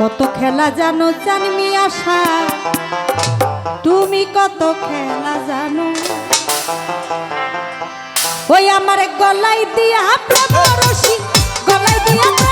কত খেলা জানো জানমি আশা। তুমি কত খেলা জানো। ওই আমার গলাই দিয়া প্রেম রশি গলাই দিয়া